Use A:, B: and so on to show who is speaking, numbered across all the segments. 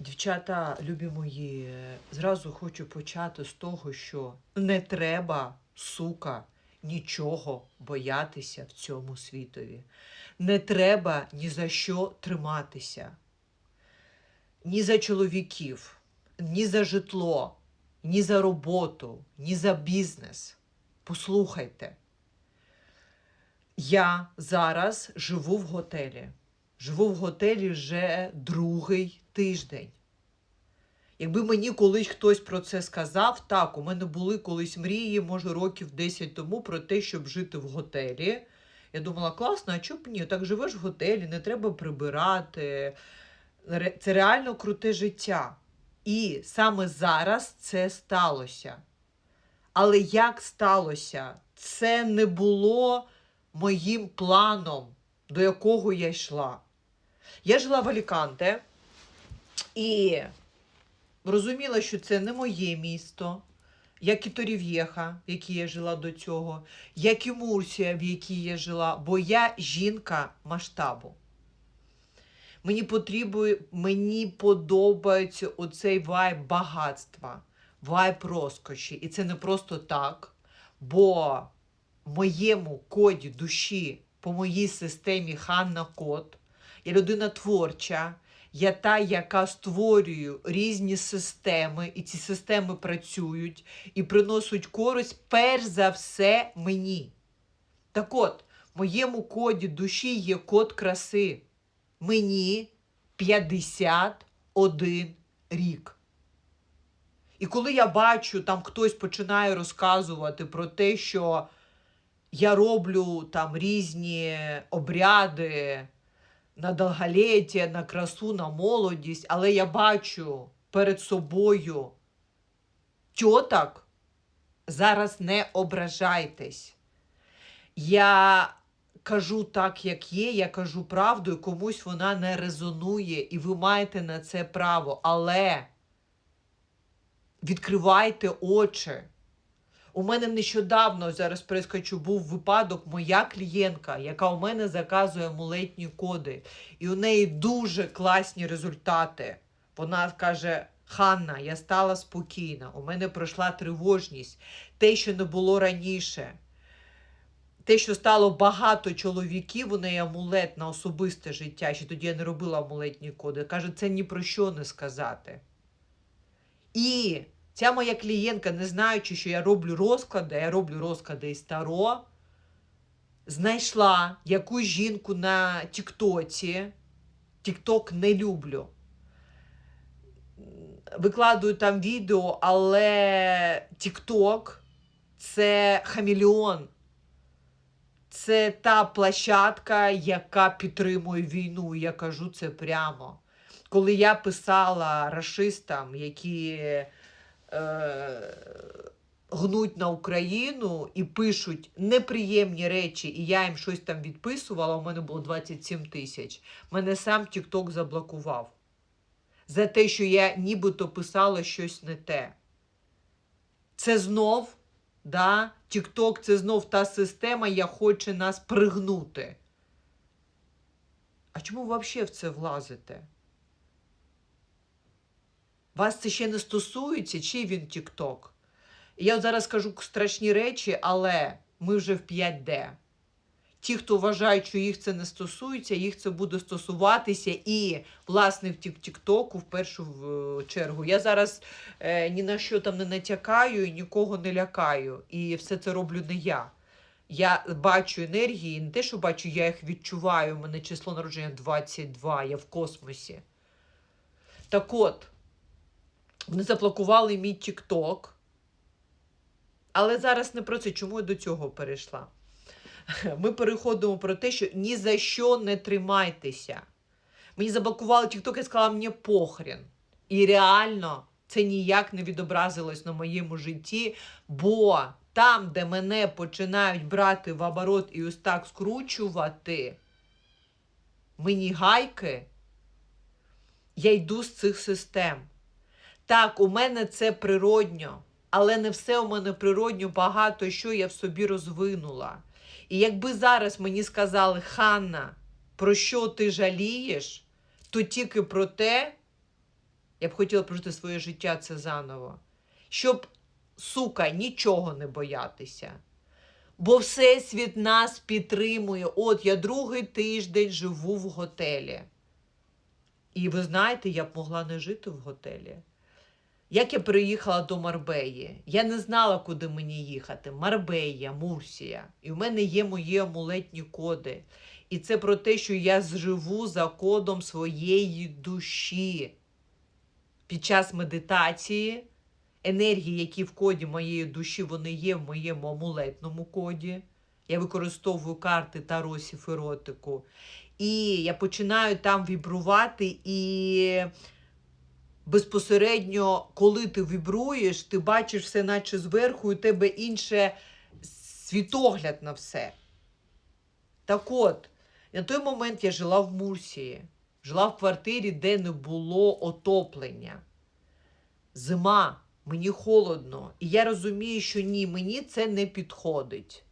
A: Дівчата, любі мої, зразу хочу почати з того, що не треба, сука, нічого боятися в цьому світові. Не треба ні за що триматися. Ні за чоловіків, ні за житло, ні за роботу, ні за бізнес. Послухайте. Я зараз живу в готелі. Живу в готелі вже другий тиждень. Якби мені колись хтось про це сказав, так, у мене були колись мрії, може, років 10 тому, про те, щоб жити в готелі. Я думала, класно, а чого б ні? Так живеш в готелі, не треба прибирати. Це реально круте життя. І саме зараз це сталося. Але як сталося? Це не було моїм планом, до якого я йшла. Я жила в Аліканте і розуміла, що це не моє місто, як і Торів'єха, в якій я жила до цього, як і Мурсія, в якій я жила, бо я жінка масштабу. Мені потрібує, мені подобається оцей вайб багатства, вайб розкоші. І це не просто так, бо в моєму коді душі, по моїй системі Ханна Код, я людина творча, я та, яка створює різні системи, і ці системи працюють і приносять користь перш за все мені. Так от, в моєму коді душі є код краси. Мені 51 рік. І коли я бачу, там хтось починає розказувати про те, що я роблю там різні обряди на довголіття, на красу, на молодість, але я бачу перед собою тьоток, зараз не ображайтесь. Я кажу так, як є, я кажу правду, і комусь вона не резонує, і ви маєте на це право. Але відкривайте очі. У мене нещодавно зараз перескочу, був випадок, моя клієнтка, яка у мене заказує амулетні коди, і у неї дуже класні результати. Вона каже: Ханна, я стала спокійна, у мене пройшла тривожність, те, що не було раніше. Те, що стало багато чоловіків, у неї амулет на особисте життя. Ще тоді я не робила амулетні коди. Каже, це ні про що не сказати. І ця моя клієнтка, не знаючи, що я роблю розклади, я роблю розклади із Таро, знайшла якусь жінку на Тіктоці. Тікток не люблю. Викладую там відео, але Тікток це хамільон. Це та площадка, яка підтримує війну. Я кажу це прямо. Коли я писала рашистам, які гнуть на Україну і пишуть неприємні речі, і я їм щось там відписувала, у мене було 27 тисяч. Мене сам TikTok заблокував. За те, що я нібито писала щось не те. Це знов, да, TikTok це знов та система, яка хоче нас пригнути. А чому ви взагалі в це влазите? Вас це ще не стосується, чи він? І я зараз кажу страшні речі, але ми вже в 5D. Ті, хто вважають, що їх це не стосується, їх це буде стосуватися і, власне, в в першу чергу. Я зараз е, ні на що там не натякаю і нікого не лякаю. І все це роблю не я. Я бачу енергії, не те, що бачу, я їх відчуваю. У мене число народження 22, я в космосі. Так от, вони заблокували мій Тікток. Але зараз не про це. Чому я до цього перейшла? Ми переходимо про те, що ні за що не тримайтеся. Мені заблокували TikTok, я сказала, мені похрен. І реально це ніяк не відобразилось на моєму житті, бо там, де мене починають брати в оборот і ось так скручувати мені гайки, я йду з цих систем. Так, у мене це природньо, але не все у мене природньо, багато що я в собі розвинула. І якби зараз мені сказали, Ханна, про що ти жалієш, то тільки про те, Я б хотіла прожити своє життя це заново. Щоб, сука, нічого не боятися. Бо Всесвіт нас підтримує. От я другий тиждень живу в готелі. І ви знаєте, я б могла не жити в готелі. Як я приїхала до Марбеї, я не знала, куди мені їхати. Марбея, Мурсія. І в мене є мої амулетні коди. І це про те, що я живу за кодом своєї душі. Під час медитації енергії, які в коді моєї душі, вони є в моєму амулетному коді. Я використовую карти Таро Сіферотику. І я починаю там вібрувати і безпосередньо, коли ти вібруєш, ти бачиш все наче зверху, і у тебе інше світогляд на все. Так от, на той момент я жила в Мурсії, жила в квартирі, де не було отоплення. Зима, мені холодно. І я розумію, що ні, мені це не підходить.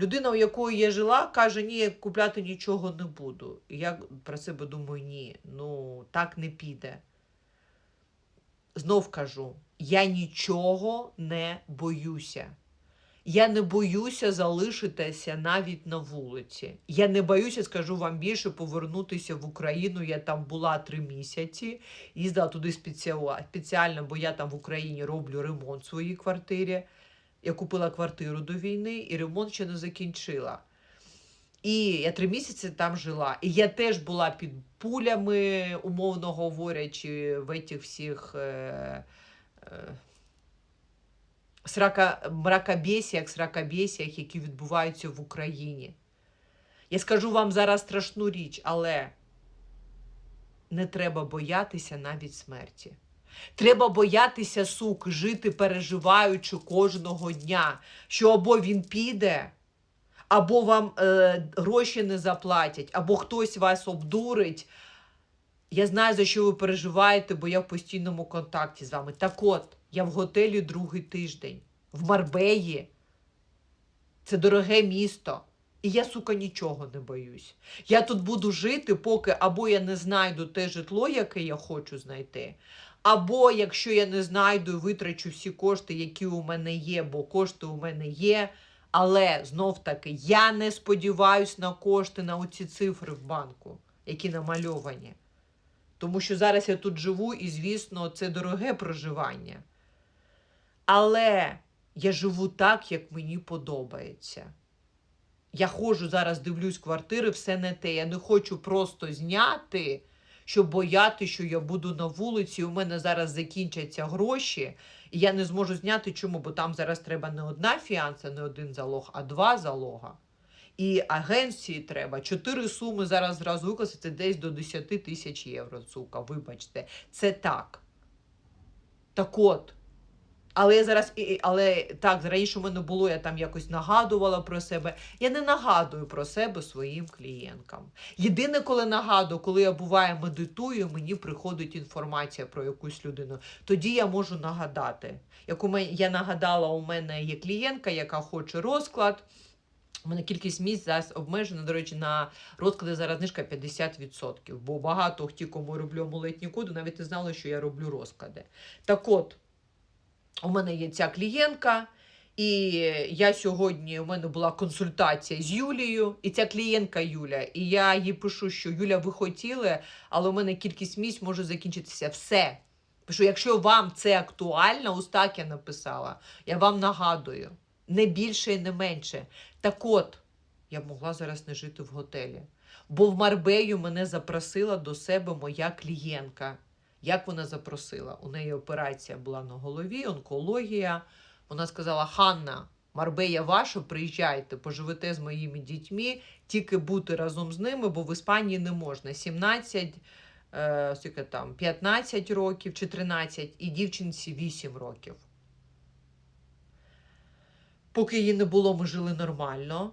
A: Людина, у якої я жила, каже, ні, я купляти нічого не буду. І я про себе думаю, ні, ну так не піде. Знов кажу, я нічого не боюся. Я не боюся залишитися навіть на вулиці. Я не боюся, скажу вам більше, повернутися в Україну. Я там була три місяці, їздила туди спеціально, бо я там в Україні роблю ремонт в своїй квартирі. Я купила квартиру до війни і ремонт ще не закінчила. І я три місяці там жила. І я теж була під пулями, умовно говорячи, в этих всіх е, е, срака, мракобесіях, сракобесіях, які відбуваються в Україні. Я скажу вам зараз страшну річ, але не треба боятися навіть смерті. Треба боятися, сук, жити, переживаючи кожного дня, що або він піде, або вам е, гроші не заплатять, або хтось вас обдурить. Я знаю, за що ви переживаєте, бо я в постійному контакті з вами. Так от, я в готелі другий тиждень, в Марбеї. Це дороге місто. І я, сука, нічого не боюсь. Я тут буду жити, поки або я не знайду те житло, яке я хочу знайти, або якщо я не знайду і витрачу всі кошти, які у мене є, бо кошти у мене є. Але знов таки я не сподіваюсь на кошти, на оці цифри в банку, які намальовані. Тому що зараз я тут живу, і, звісно, це дороге проживання. Але я живу так, як мені подобається. Я ходжу зараз, дивлюсь квартири, все не те. Я не хочу просто зняти, щоб бояти, що я буду на вулиці, у мене зараз закінчаться гроші, і я не зможу зняти. Чому? Бо там зараз треба не одна фіанса, не один залог, а два залога. І агенції треба. Чотири суми зараз зразу викласти, десь до 10 тисяч євро, сука, вибачте. Це так. Так от. Але я зараз, але так, раніше в мене було, я там якось нагадувала про себе. Я не нагадую про себе своїм клієнткам. Єдине, коли нагадую, коли я буває медитую, мені приходить інформація про якусь людину. Тоді я можу нагадати. Як я нагадала, у мене є клієнтка, яка хоче розклад. У мене кількість місць зараз обмежена, до речі, на розклади зараз знижка 50%. Бо багато ті, кому роблю амулетні коди, навіть не знали, що я роблю розклади. Так от, у мене є ця клієнтка, і я сьогодні у мене була консультація з Юлією, і ця клієнтка Юля. І я їй пишу, що Юля, ви хотіли, але у мене кількість місць може закінчитися. Все. Пишу, якщо вам це актуально, ось так я написала, я вам нагадую, не більше і не менше. Так от, я могла зараз не жити в готелі. Бо в Марбею мене запросила до себе моя клієнтка. Як вона запросила? У неї операція була на голові, онкологія. Вона сказала: Ханна, Марбея ваша, приїжджайте, поживете з моїми дітьми, тільки бути разом з ними, бо в Іспанії не можна. 17, е, скільки там, 15 років чи 13, і дівчинці 8 років. Поки її не було, ми жили нормально.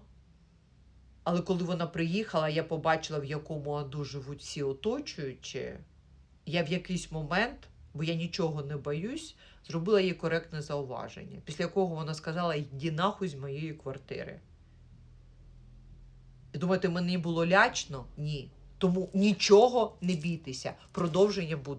A: Але коли вона приїхала, я побачила, в якому аду живуть всі оточуючі. Я в якийсь момент, бо я нічого не боюсь, зробила їй коректне зауваження. Після якого вона сказала: йди нахуй з моєї квартири. І думаєте, мені було лячно? Ні. Тому нічого не бійтеся. Продовження буде.